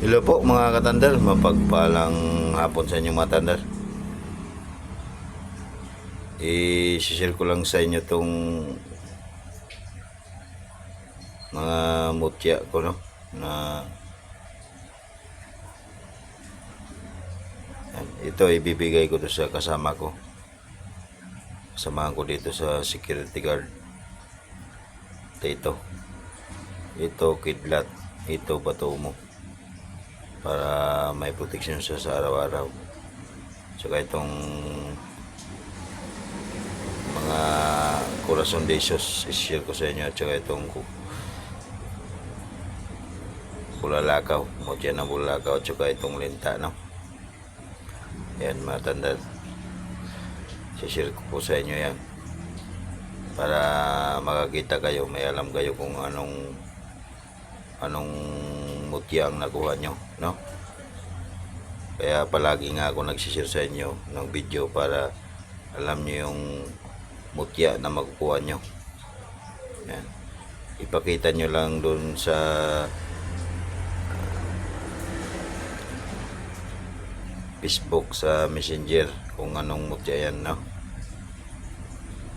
Hello po mga katandar, mapagpalang hapon sa inyong mga tandar. I-share ko lang sa inyo tong mga mutya ko no na ito ibibigay ko sa kasama ko. Samahan ko dito sa security guard. Ito. Ito kidlat. Ito bato mo para may protection siya sa araw-araw. Saka itong mga corazon de Jesus share ko sa inyo at saka itong bulalakaw, mutya ng bulalakaw at saka itong linta, no? Yan, mga tanda. share ko po sa inyo yan para makakita kayo, may alam kayo kung anong anong mutya ang nakuha nyo, no? Kaya palagi nga ako nagsishare sa inyo ng video para alam nyo yung mutya na makukuha nyo. Yan. Ipakita nyo lang dun sa Facebook sa Messenger kung anong mutya yan, no?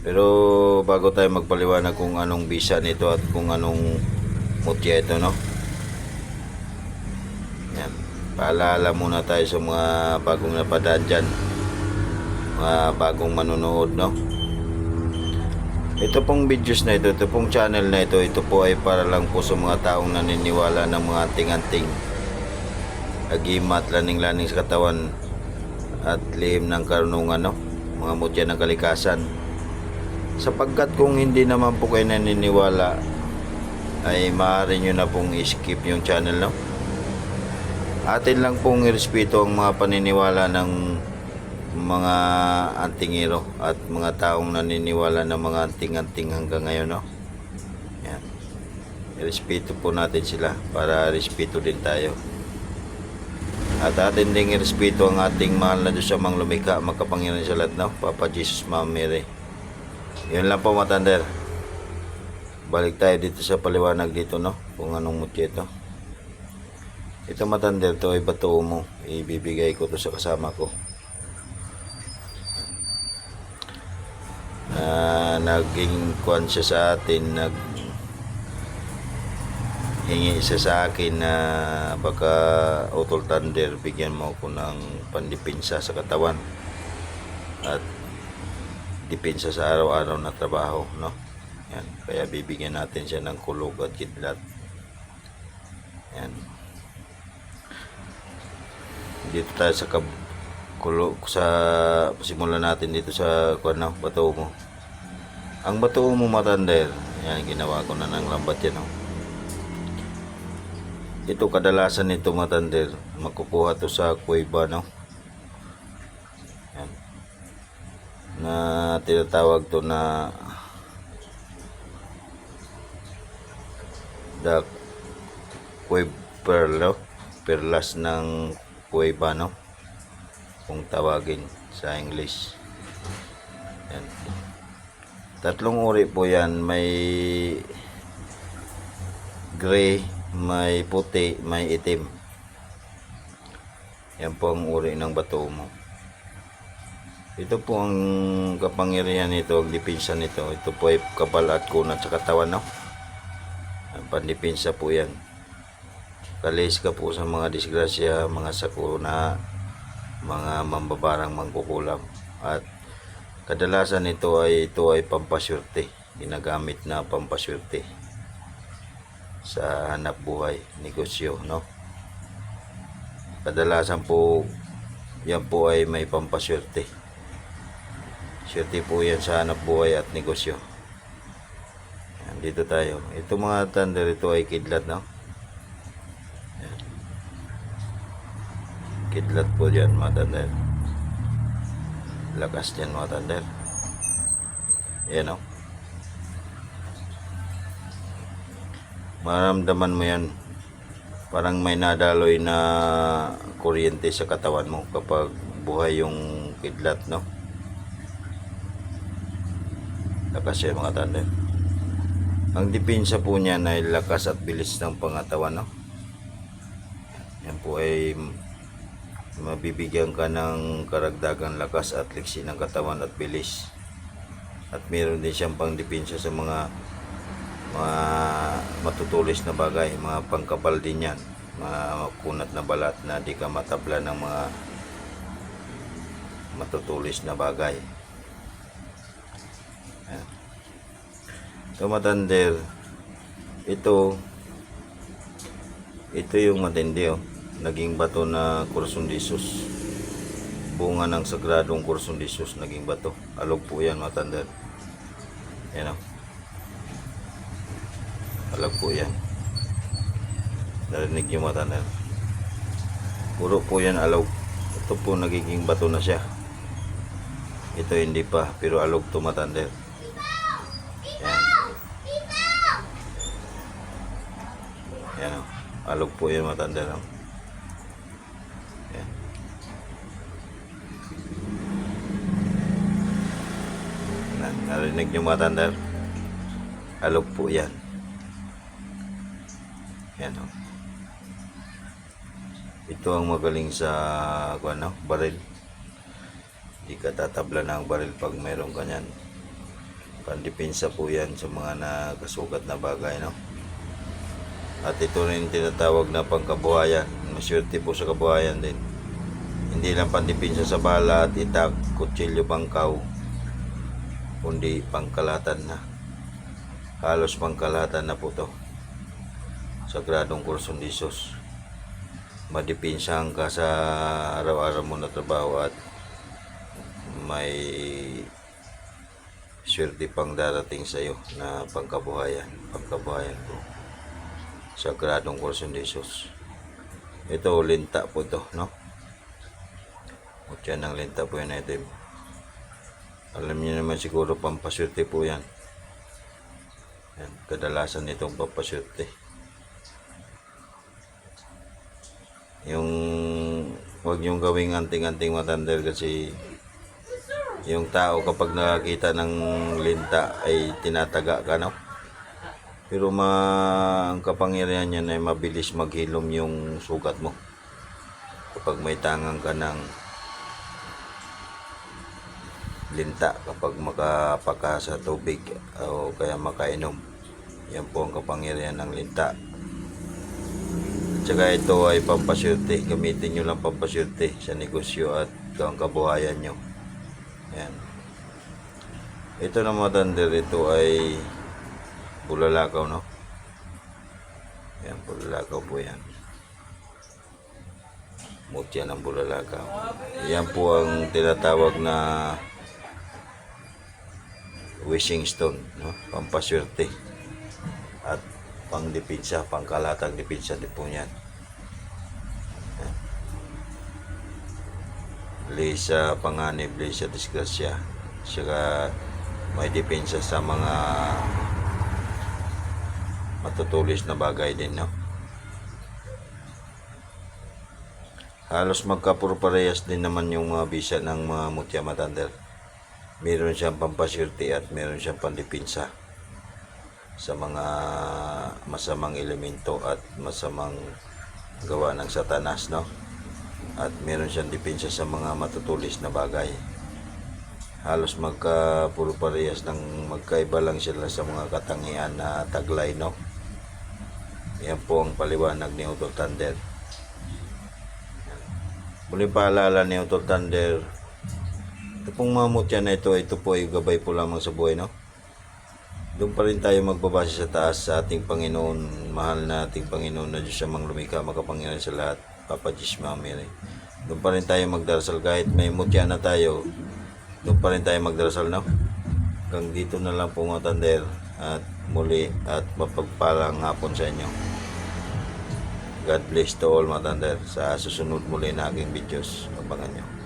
Pero bago tayo magpaliwanag kung anong bisa nito at kung anong mutya ito, no? Paalala muna tayo sa mga bagong napadaan dyan. Mga bagong manonood, no? Ito pong videos na ito, ito pong channel na ito, ito po ay para lang po sa mga taong naniniwala ng mga anting-anting. Agimat, laning-laning sa katawan at lihim ng karunungan, no? Mga mutya ng kalikasan. Sapagkat kung hindi naman po kayo naniniwala, ay maaari nyo na pong skip yung channel, no? Atin lang pong irespeto ang mga paniniwala ng mga antingero at mga taong naniniwala ng mga anting-anting hanggang ngayon, no? Yan. Irespeto po natin sila para respeto din tayo. At atin ding irespeto ang ating mahal na Diyos sa mga lumikha, magkapangyarihan sa lahat, no? Papa Jesus, Mama Mary. Yun lang po, matander. Balik tayo dito sa paliwanag dito, no? Kung anong mutya ito. Ito matander to ay bato mo. Ibibigay ko to sa kasama ko. na naging kwan siya sa atin nag hingi siya sa akin na baka utol thunder bigyan mo ako ng pandipinsa sa katawan at dipinsa sa araw-araw na trabaho no yan kaya bibigyan natin siya ng kulog at kidlat yan dito tayo sa kab kulo sa simulan natin dito sa kuno bato mo. Ang bato mo matander yan ginawa ko na ng lambat yan oh. ito kadalasan nito matander makukuha to sa kuweba no? Yan. Na tinatawag to na the Cave Pearl perlas ng kuweba no kung tawagin sa English. Yan. Tatlong uri po yan. May gray, may puti, may itim. Yan po ang uri ng bato mo. Ito po ang kapangyarihan nito, ang dipinsa nito. Ito po ay kapal at kunat sa katawan, no? Ang pandipinsa po yan. Kalis ka po sa mga disgrasya, mga sakuna, mga mambabarang mangkukulam. At kadalasan ito ay ito ay pampaswerte. Ginagamit na pampaswerte sa hanap buhay negosyo no? Kadalasan po yan po ay may pampaswerte. Swerte po yan sa hanap buhay at negosyo. Yan, dito tayo. Ito mga thunder ito ay kidlat no kidlat po dyan mga tander lakas dyan mga tander yan o maramdaman mo yan. Parang may nadaloy na kuryente sa katawan mo kapag buhay yung kidlat no? Lakas yan mga tander ang depensa po niyan ay lakas at bilis ng pangatawan no? Yan po ay mabibigyan ka ng karagdagang lakas at liksi ng katawan at bilis. At meron din siyang pangdepensa sa mga mga matutulis na bagay, mga pangkapal din yan, mga kunat na balat na di ka matabla ng mga matutulis na bagay. Ayan. Ito matander, ito, ito yung matindi oh. Naging bato na Corazon de Jesus. Bunga ng sagradong Corazon de Jesus, naging bato. Alog po yan matander. Yan oh. Alag po yan. Narinig niyo mata na. Puro po yan alog. Ito po nagiging bato na siya. Ito hindi pa, pero alog to. Yan o. Alog po yan matander. Oh. Yan. Na- Narinig niyo matander? Alog po yan. Yan o. Ito ang magaling sa ano, baril. Hindi ka tatabla ng baril pag mayroong kanyan. Pandepensa po yan sa mga nakasugat na bagay. No? At ito rin tinatawag na pangkabuhayan. Maswerte po sa kabuhayan din. Hindi lang pandepensa sa bala at itak, kutsilyo pangkaw, kundi pangkalatan na. Halos pangkalatan na po to sagradong kurson ni Jesus. Madipinsahan ka sa araw-araw mo na trabaho at may swerte pang darating sa iyo na pangkabuhayan, pangkabuhayan ko. Sagradong kurson ni Jesus. Ito, linta po to, no? Mutya ng linta po yan ito. Alam niyo naman siguro pampaswerte po yan. Yan, kadalasan itong pampaswerte. yung wag yung gawing anting-anting matander kasi yung tao kapag nakakita ng linta ay tinataga ka no pero ma ang kapangyarihan niyan ay mabilis maghilom yung sugat mo kapag may tangang ka ng linta kapag makapaka sa tubig o kaya makainom yan po ang kapangyarihan ng linta Tsaka ito ay pampasyerte. Gamitin nyo lang pampasyerte sa negosyo at ang kabuhayan nyo. Yan. Ito na mga thunder, ito ay bulalakaw, no? Yan, bulalakaw po yan. Mutya ng bulalakaw. Yan po ang tinatawag na wishing stone, no? Pampasyerte. At pang depensa, pangkalatag depensa din po yan. Lisa panganib, Lisa disgrasya. Saka may depensa sa mga matutulis na bagay din, no? Halos magkapuro-parehas din naman yung mga bisa ng mga mutya matander. Meron siyang pampasyerte at meron siyang pandipinsa sa mga masamang elemento at masamang gawa ng satanas, no? At meron siyang depensa sa mga matutulis na bagay. Halos magka puro parehas ng magkaiba lang sila sa mga katangian na taglay, no? Yan po ang paliwanag ni Utol Thunder. Muli paalala ni Utol Thunder, ito pong mga mutya na ito, ito po ay gabay po lamang sa buhay, no? Doon pa rin tayo magbabase sa taas sa ating Panginoon, mahal na ating Panginoon na Diyos siyang lumikha, makapangyarihan sa lahat, Papa Diyos Mami. Doon pa rin tayo magdarasal kahit may mutya na tayo, doon pa rin tayo magdarasal, no? Hanggang dito na lang po mga tander at muli at mapagpalang hapon sa inyo. God bless to all mga tander sa susunod muli na aking videos. Abangan nyo.